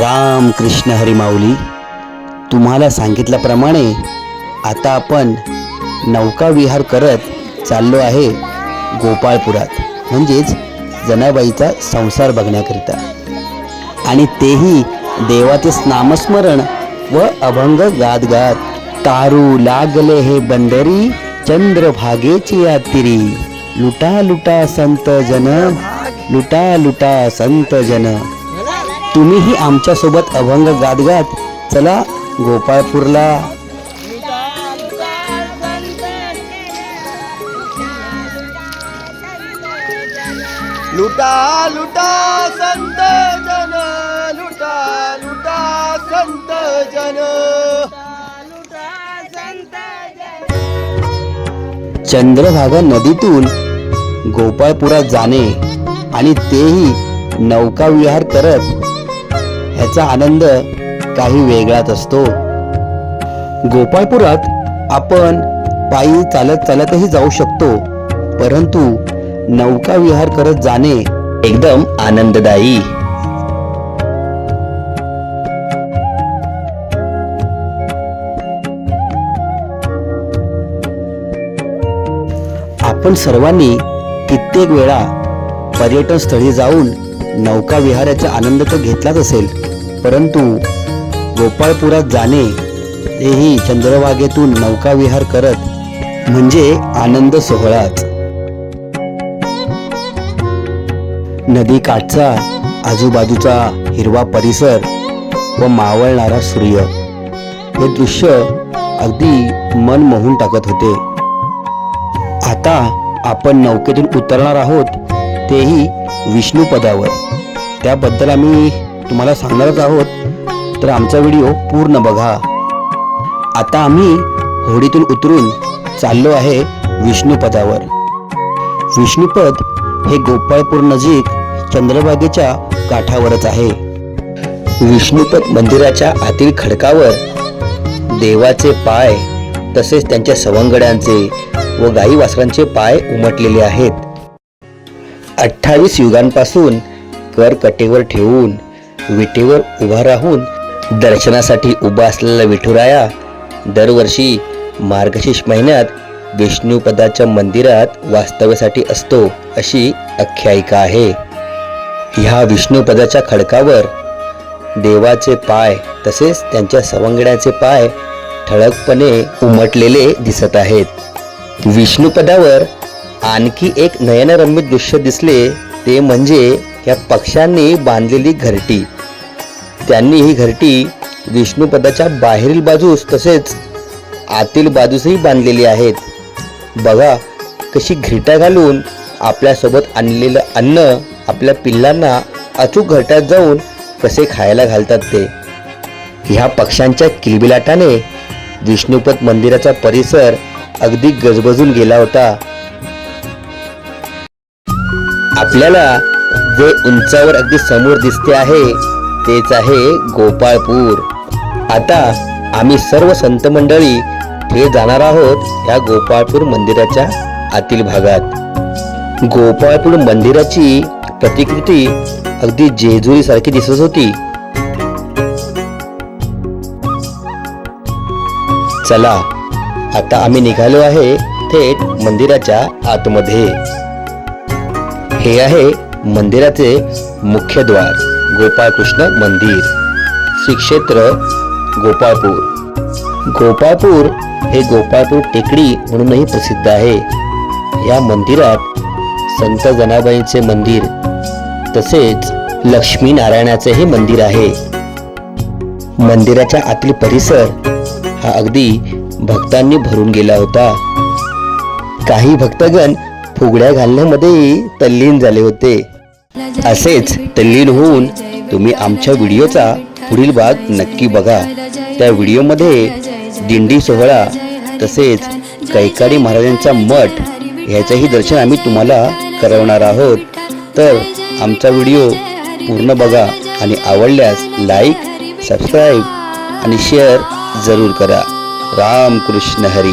राम कृष्ण हरिमाऊली तुम्हाला सांगितल्याप्रमाणे आता आपण नौका विहार करत चाललो आहे गोपाळपुरात. म्हणजेच जनाबाईचा संसार बघण्याकरिता. आणि तेही देवाचे नामस्मरण व अभंग गात गात तारू लागले हे बंदरी चंद्रभागेची यात्री. लुटा लुटा संत जन लुटा लुटा संत जन. तुम्हीही आमच्यासोबत अभंग गात गात चला गोपाळपूरला. लुटा लुटा संत जन लुटा लुटा संत जन. चंद्रभागा नदीतून गोपाळपुरात जाणे आणि तेही नौका विहार करत ह्याचा आनंद काही वेगळाच असतो. गोपाळपुरात आपण पायी चालत चालतही जाऊ शकतो परंतु नौका विहार करत जाणे एकदम आनंददायी. आपण सर्वांनी कित्येक वेळा पर्यटन स्थळी जाऊन नौका विहाराचा आनंद तर घेतलाच असेल परंतु गोपाळपुरात जाणे तेही चंद्रभागेतून नौकाविहार करत म्हणजे आनंद सोहळाच. नदी काठचा आजूबाजूचा हिरवा परिसर व मावळणारा सूर्य. हे दृश्य अगदी मन मोहून टाकत होते. आता आपण नौकेतून उतरणार आहोत तेही विष्णू पदावर त्याबद्दल आम्ही तुम्हाला सांगणारच आहोत तर आमचा व्हिडिओ पूर्ण बघा. आता आम्ही होडीतून उतरून चाललो आहे विष्णुपदावर. विष्णुपद हे गोपाळपूर नजीक चंद्रभागेच्या काठावरच आहे. विष्णुपद मंदिराच्या आतील खडकावर देवाचे पाय तसेच त्यांच्या सवंगड्यांचे व गाई वासरांचे पाय उमटलेले आहेत. अठ्ठावीस युगांपासून कर कटेवर ठेवून विटेवर उभा राहून दर्शनासाठी उभा असलेला विठुराया दरवर्षी मार्गशीर्ष महिन्यात विष्णुपदाच्या मंदिरात वास्तव्यासाठी असतो अशी आख्यायिका आहे. ह्या विष्णुपदाच्या खडकावर देवाचे पाय तसेच त्यांच्या सवंगड्याचे पाय ठळकपणे उमटलेले दिसत आहेत. विष्णुपदावर आणखी एक नयनरम्य दृश्य दिसले ते म्हणजे या पक्ष्यांनी बांधलेली घरटी. त्यांनी ही घरटी विष्णुपदाच्या बाहेरील बाजूस तसेच आतील बाजूसही बांधलेली आहेत. बघा कशी घरटा घालून आपल्यासोबत आणलेलं अन्न आपल्या पिल्लांना अचूक घरट्यात जाऊन कसे खायला घालतात ते. ह्या पक्ष्यांच्या किलबिलाटाने विष्णुपद मंदिराचा परिसर अगदी गजबजून गेला होता. आपल्याला जे उंचावर अगदी समोर दिसते आहे तेच आहे गोपाळपूर. आता आम्ही सर्व संत मंडळी हे जाणार आहोत या गोपाळपूर मंदिराच्या आतील भागात. गोपाळपूर मंदिराची प्रतिकृती अगदी जेजुरी सारखी दिसत होती. चला आता आम्ही निघालो आहे थेट मंदिराच्या आतमध्ये. हे आहे मंदिराचे मुख्य द्वार गोपाळकृष्ण मंदिर. श्री क्षेत्र गोपाळपूर. गोपाळपूर हे गोपाळपूर टेकडी म्हणूनही प्रसिद्ध आहे. या मंदिरात संत जनाबाईंचे मंदिर तसेच लक्ष्मीनारायणाचेही मंदिर आहे. मंदिराच्या आतील परिसर हा अगदी भक्तांनी भरून गेला होता. काही भक्तगण फुगड्या घालण्यामध्येही तल्लीन झाले होते. असेच तल्लीन होऊन तुम्ही आमच्या व्हिडिओचा पुढील भाग नक्की बघा. त्या व्हिडिओमध्ये दिंडी सोहळा तसेच कैकाडी महाराजांचा मठ ह्याचंही दर्शन आम्ही तुम्हाला करवणार आहोत. तर आमचा व्हिडिओ पूर्ण बघा आणि आवडल्यास लाईक सबस्क्राईब आणि शेअर जरूर करा. राम कृष्ण हरी.